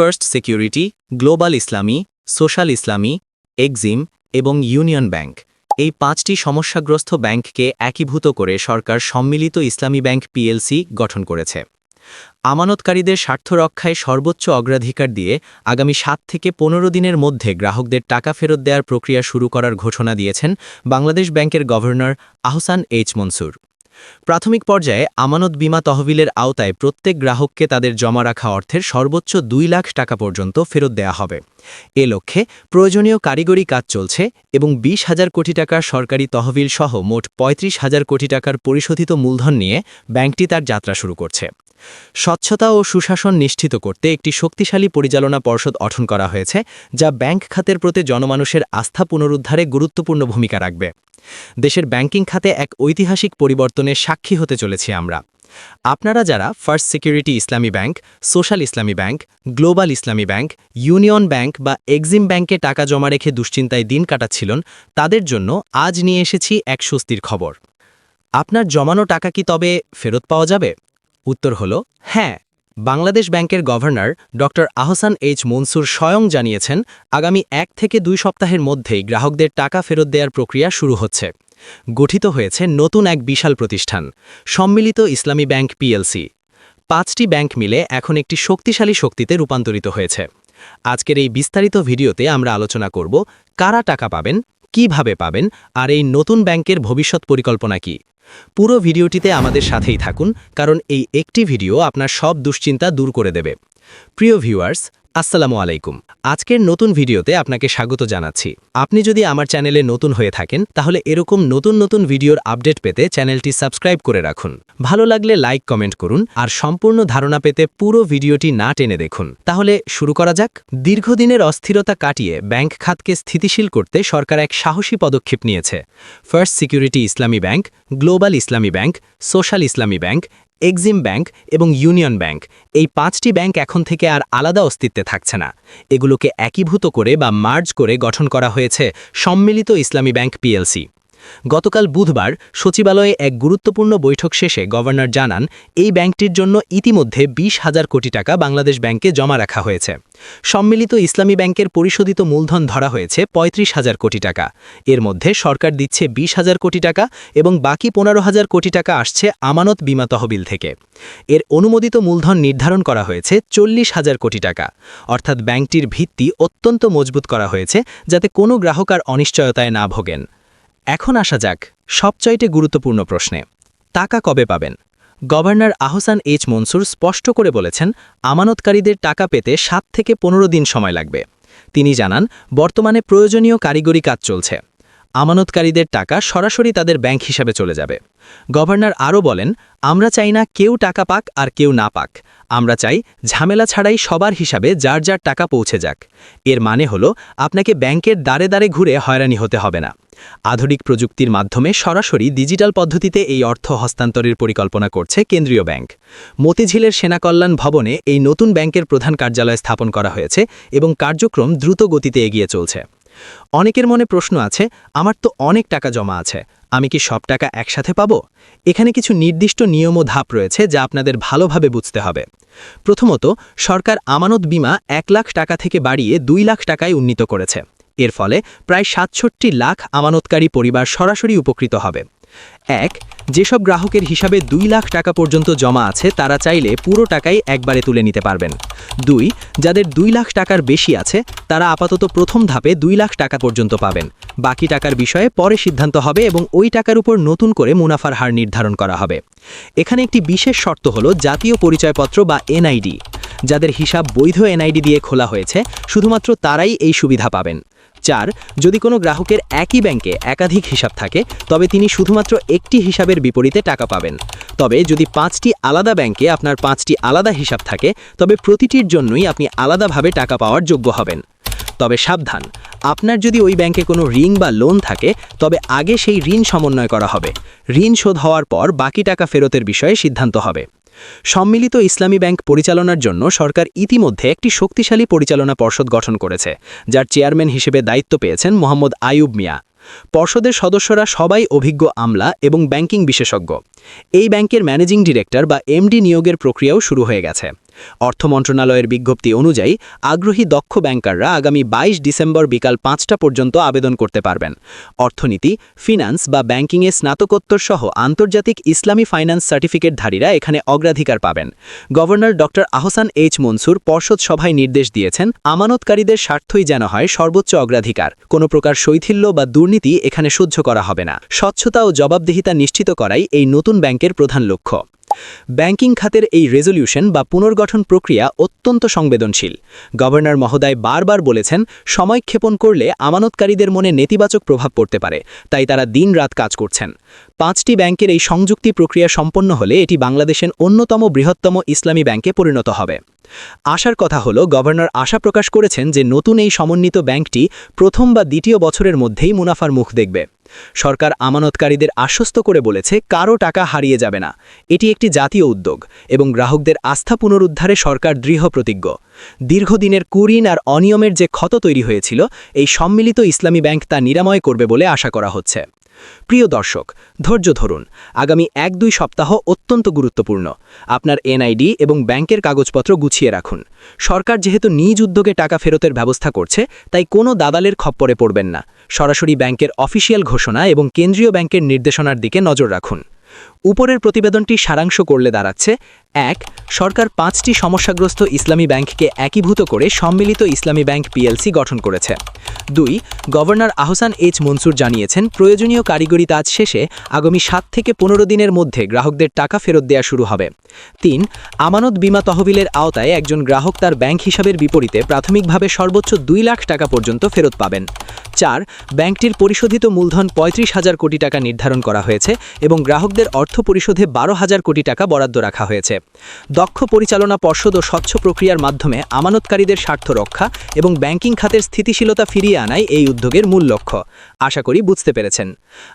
First security, global Islami, social Islami, Exim এবং union bank. এই পাঁচটি সমস্যাগ্রস্ত ব্যাংককে একীভূত করে সরকার সম্মিলিত ইসলামী ব্যাংক পিএলসি গঠন করেছে। আমানতকারীদের স্বার্থ রক্ষায় সর্বোচ্চ অগ্রাধিকার দিয়ে আগামী সাত থেকে পনেরো দিনের মধ্যে গ্রাহকদের টাকা ফেরত দেওয়ার প্রক্রিয়া শুরু করার ঘোষণা দিয়েছেন বাংলাদেশ ব্যাংকের গভর্নর আহসান এইচ মনসুর। প্রাথমিক পর্যায়ে আমানত বিমা তহবিলের আওতায় প্রত্যেক গ্রাহককে তাদের জমা রাখা অর্থের সর্বোচ্চ দুই লাখ টাকা পর্যন্ত ফেরত দেয়া হবে। এ লক্ষ্যে প্রয়োজনীয় কারিগরি কাজ চলছে এবং বিশ হাজার কোটি টাকার সরকারি তহবিল সহ মোট পঁয়ত্রিশ হাজার কোটি টাকার পরিশোধিত মূলধন নিয়ে ব্যাংকটি তার যাত্রা শুরু করছে। স্বচ্ছতা ও সুশাসন নিশ্চিত করতে একটি শক্তিশালী পরিচালনা পর্ষদ গঠন করা হয়েছে, যা ব্যাংক খাতের প্রতি জনমানুষের আস্থা পুনরুদ্ধারে গুরুত্বপূর্ণ ভূমিকা রাখবে। দেশের ব্যাংকিং খাতে এক ঐতিহাসিক পরিবর্তনের সাক্ষী হতে চলেছি আমরা। আপনারা যারা first security Islami bank, social Islami bank, global Islami bank, union bank বা এক্সিম ব্যাংকে টাকা জমা রেখে দুশ্চিন্তায় দিন কাটাচ্ছিলেন, তাদের জন্য আজ নিয়ে এসেছি এক স্বস্তির খবর। আপনার জমানো টাকা কি তবে ফেরত পাওয়া যাবে? উত্তর হল হ্যাঁ। বাংলাদেশ ব্যাংকের গভর্নর ড. আহসান এইচ মনসুর স্বয়ং জানিয়েছেন, আগামী এক থেকে দুই সপ্তাহের মধ্যেই গ্রাহকদের টাকা ফেরত দেওয়ার প্রক্রিয়া শুরু হচ্ছে। গঠিত হয়েছে নতুন এক বিশাল প্রতিষ্ঠান, সম্মিলিত ইসলামী ব্যাংক পিএলসি। পাঁচটি ব্যাংক মিলে এখন একটি শক্তিশালী শক্তিতে রূপান্তরিত হয়েছে। আজকের এই বিস্তারিত ভিডিওতে আমরা আলোচনা করব, কারা টাকা পাবেন, কীভাবে পাবেন, আর এই নতুন ব্যাংকের ভবিষ্যৎ পরিকল্পনা কী। পুরো ভিডিওটিতে আমাদের সাথেই থাকুন, কারণ এই একটি ভিডিও আপনার সব দুশ্চিন্তা দূর করে দেবে। প্রিয় ভিউয়ার্স আসসালামু আলাইকুম। আজকের নতুন ভিডিওতে আপনাকে স্বাগত জানাচ্ছি। আপনি যদি আমার চ্যানেলে নতুন হয়ে থাকেন, তাহলে এরকম নতুন নতুন ভিডিওর আপডেট পেতে চ্যানেলটি সাবস্ক্রাইব করে রাখুন। ভালো লাগলে লাইক, কমেন্ট করুন আর সম্পূর্ণ ধারণা পেতে পুরো ভিডিওটি না টেনে দেখুন। তাহলে শুরু করা যাক। দীর্ঘদিনের অস্থিরতা কাটিয়ে ব্যাংক খাতকে স্থিতিশীল করতে সরকার এক সাহসী পদক্ষেপ নিয়েছে। First security Islami bank, global Islami bank, social Islami bank Exim bank এবং ইউনিয়ন ব্যাংক। এই পাঁচটি ব্যাংক এখন থেকে আর আলাদা অস্তিত্বে থাকছে না। এগুলোকে একীভূত করে বা মার্জ করে গঠন করা হয়েছে সম্মিলিত ইসলামী ব্যাংক পিএলসি। গতকাল বুধবার সচিবালয়ে এক গুরুত্বপূর্ণ বৈঠক শেষে গভর্নর জানান, এই ব্যাংকটির জন্য ইতিমধ্যে বিশ হাজার কোটি টাকা বাংলাদেশ ব্যাংকে জমা রাখা হয়েছে। সম্মিলিত ইসলামী ব্যাংকের পরিশোধিত মূলধন ধরা হয়েছে পঁয়ত্রিশ হাজার কোটি টাকা। এর মধ্যে সরকার দিচ্ছে বিশ হাজার কোটি টাকা এবং বাকি পনেরো হাজার কোটি টাকা আসছে আমানত বিমা তহবিল থেকে। এর অনুমোদিত মূলধন নির্ধারণ করা হয়েছে চল্লিশ হাজার কোটি টাকা। অর্থাৎ ব্যাংকটির ভিত্তি অত্যন্ত মজবুত করা হয়েছে যাতে কোনো গ্রাহক আর অনিশ্চয়তায় না ভোগেন। এখন আসা যাক সবচাইতে গুরুত্বপূর্ণ প্রশ্নে। টাকা কবে পাবেন? গভর্নর আহসান এইচ মনসুর স্পষ্ট করে বলেছেন, আমানতকারীদের টাকা পেতে সাত থেকে পনেরো দিন সময় লাগবে। তিনি জানান, বর্তমানে প্রয়োজনীয় কারিগরি কাজ চলছে। আমানতকারীদের টাকা সরাসরি তাদের ব্যাংক হিসাবে চলে যাবে। গভর্নর আরও বলেন, আমরা চাই না কেউ টাকা পাক আর কেউ না পাক। আমরা চাই ঝামেলা ছাড়াই সবার হিসাবে যার যার টাকা পৌঁছে যাক। এর মানে হল, আপনাকে ব্যাংকের দ্বারে দ্বারে ঘুরে হয়রানি হতে হবে না। আধুনিক প্রযুক্তির মাধ্যমে সরাসরি ডিজিটাল পদ্ধতিতে এই অর্থ হস্তান্তরের পরিকল্পনা করছে কেন্দ্রীয় ব্যাংক। মতিঝিলের সেনাকল্যাণ ভবনে এই নতুন ব্যাংকের প্রধান কার্যালয় স্থাপন করা হয়েছে এবং কার্যক্রম দ্রুত গতিতে এগিয়ে চলছে। অনেকের মনে প্রশ্ন আছে, আমার তো অনেক টাকা জমা আছে, আমি কি সব টাকা একসাথে পাব? এখানে কিছু নির্দিষ্ট নিয়ম ও ধাপ রয়েছে যা আপনাদের ভালোভাবে বুঝতে হবে। প্রথমত, সরকার আমানত বিমা এক লাখ টাকা থেকে বাড়িয়ে দুই লাখ টাকায় উন্নীত করেছে। এর ফলে প্রায় সাতষট্টি লাখ আমানতকারী পরিবার সরাসরি উপকৃত হবে। এক, যেসব গ্রাহকের হিসাবে দুই লাখ টাকা পর্যন্ত জমা আছে, তারা চাইলে পুরো টাকাই একবারে তুলে নিতে পারবেন। দুই, যাদের দুই লাখ টাকার বেশি আছে, তারা আপাতত প্রথম ধাপে দুই লাখ টাকা পর্যন্ত পাবেন। বাকি টাকার বিষয়ে পরে সিদ্ধান্ত হবে এবং ওই টাকার উপর নতুন করে মুনাফার হার নির্ধারণ করা হবে। এখানে একটি বিশেষ শর্ত হল জাতীয় পরিচয়পত্র বা এনআইডি। যাদের হিসাব বৈধ এনআইডি দিয়ে খোলা হয়েছে, শুধুমাত্র তারাই এই সুবিধা পাবেন। চার, যদি কোনো গ্রাহকের একই ব্যাংকে একাধিক হিসাব থাকে, তবে তিনি শুধুমাত্র একটি হিসাবের বিপরীতে টাকা পাবেন। তবে যদি পাঁচটি আলাদা ব্যাংকে আপনার পাঁচটি আলাদা হিসাব থাকে, তবে প্রতিটির জন্যই আপনি আলাদাভাবে টাকা পাওয়ার যোগ্য হবেন। তবে সাবধান, আপনার যদি ওই ব্যাংকে কোনো ঋণ বা লোন থাকে, তবে আগে সেই ঋণ সমন্বয় করা হবে। ঋণ শোধ হওয়ার পর বাকি টাকা ফেরতের বিষয়ে সিদ্ধান্ত হবে। সম্মিলিত ইসলামী ব্যাংক পরিচালনার জন্য সরকার ইতিমধ্যে একটি শক্তিশালী পরিচালনা পর্ষদ গঠন করেছে, যার চেয়ারম্যান হিসেবে দায়িত্ব পেয়েছেন মোহাম্মদ আয়ুব মিয়া। পর্ষদের সদস্যরা সবাই অভিজ্ঞ আমলা এবং ব্যাংকিং বিশেষজ্ঞ। এই ব্যাংকের ম্যানেজিং ডিরেক্টর বা এমডি নিয়োগের প্রক্রিয়াও শুরু হয়ে গেছে। অর্থ মন্ত্রণালয়ের বিজ্ঞপ্তি অনুযায়ী আগ্রহী দক্ষ ব্যাংকাররা আগামী বাইশ ডিসেম্বর বিকাল পাঁচটা পর্যন্ত আবেদন করতে পারবেন। অর্থনীতি, ফিনান্স বা ব্যাংকিংয়ে স্নাতকোত্তর সহ আন্তর্জাতিক ইসলামী ফাইন্যান্স সার্টিফিকেটধারীরা এখানে অগ্রাধিকার পাবেন। গভর্নর ড. আহসান এইচ মনসুর পর্ষদ সভায় নির্দেশ দিয়েছেন, আমানতকারীদের স্বার্থই যেন হয় সর্বোচ্চ অগ্রাধিকার। কোনো প্রকার শৈথিল্য বা দুর্নীতি এখানে সহ্য করা হবে না। স্বচ্ছতা ও জবাবদিহিতা নিশ্চিত করাই এই নতুন ব্যাংকের প্রধান লক্ষ্য। ব্যাংকিং খাতের এই রেজলিউশন বা পুনর্গঠন প্রক্রিয়া অত্যন্ত সংবেদনশীল। গভর্নর মহোদয় বারবার বলেছেন সময়ক্ষেপণ করলে আমানতকারীদের মনে নেতিবাচক প্রভাব পড়তে পারে, তাই তারা দিনরাত কাজ করছেন। পাঁচটি ব্যাংকের এই সংযুক্তি প্রক্রিয়া সম্পন্ন হলে এটি বাংলাদেশের অন্যতম বৃহত্তম ইসলামী ব্যাংকে পরিণত হবে। আশার কথা হলো, গভর্নর আশা প্রকাশ করেছেন যে নতুন এই সমন্বিত ব্যাংকটি প্রথম বা দ্বিতীয় বছরের মধ্যেই মুনাফার মুখ দেখবে। সরকার আমানতকারীদের আশ্বস্ত করে বলেছে কারও টাকা হারিয়ে যাবে না। এটি একটি জাতীয় উদ্যোগ এবং গ্রাহকদের আস্থা পুনরুদ্ধারে সরকার দৃঢ় প্রতিজ্ঞ। দীর্ঘদিনের কুরিন আর অনিয়মের যে ক্ষত তৈরি হয়েছিল, এই সম্মিলিত ইসলামী ব্যাংক তা নিরাময় করবে বলে আশা করা হচ্ছে। প্রিয় দর্শক, ধৈর্য ধরুন, আগামী এক দুই সপ্তাহ অত্যন্ত গুরুত্বপূর্ণ। আপনার এনআইডি এবং ব্যাংকের কাগজপত্র গুছিয়ে রাখুন। সরকার যেহেতু নিজ উদ্যোগে টাকা ফেরতের ব্যবস্থা করছে, তাই কোনো দাদালের খপ্পরে পড়বেন না। সরাসরি ব্যাংকের অফিসিয়াল ঘোষণা এবং কেন্দ্রীয় ব্যাংকের নির্দেশনার দিকে নজর রাখুন। উপরের প্রতিবেদনটি সারাংশ করলে দাঁড়াচ্ছে এক, সরকার পাঁচটি সমস্যাগ্রস্ত ইসলামী ব্যাংককে একীভূত করে সম্মিলিত ইসলামী ব্যাংক পিএলসি গঠন করেছে। দুই, গভর্নর আহসান এইচ মনসুর জানিয়েছেন, প্রয়োজনীয় কারিগরি তাজ শেষে আগামী সাত থেকে পনেরো দিনের মধ্যে গ্রাহকদের টাকা ফেরত দেওয়া শুরু হবে। তিন, আমানত বিমা তহবিলের আওতায় একজন গ্রাহক তার ব্যাংক হিসাবের বিপরীতে প্রাথমিকভাবে সর্বোচ্চ দুই লাখ টাকা পর্যন্ত ফেরত পাবেন। চার, ব্যাংকটির পরিশোধিত মূলধন পঁয়ত্রিশ হাজার কোটি টাকা নির্ধারণ করা হয়েছে এবং গ্রাহকদের অর্থ পরিশোধে বারো হাজার কোটি টাকা বরাদ্দ রাখা হয়েছে। দক্ষ পরিচালনা পর্ষদ ও স্বচ্ছ প্রক্রিয়ার মাধ্যমে আমানতকারীদের স্বার্থ রক্ষা এবং ব্যাংকিং খাতের স্থিতিশীলতা ফিরিয়ে আনাই এই উদ্যোগের মূল লক্ষ্য। আশা করি বুঝতে পেরেছেন।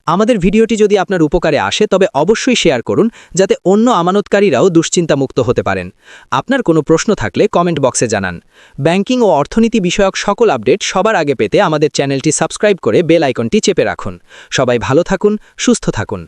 আমাদের ভিডিওটি যদি আপনার উপকারে আসে, তবে অবশ্যই শেয়ার করুন, যাতে অন্য আমানতকারীরাও দুশ্চিন্তামুক্ত হতে পারেন। আপনার কোনো প্রশ্ন থাকলে কমেন্ট বক্সে জানান। ব্যাংকিং ও অর্থনীতি বিষয়ক সকল আপডেট সবার আগে পেতে আমাদের চ্যানেলটি সাবস্ক্রাইব করে বেল আইকনটি চেপে রাখুন। সবাই ভালো থাকুন, সুস্থ থাকুন।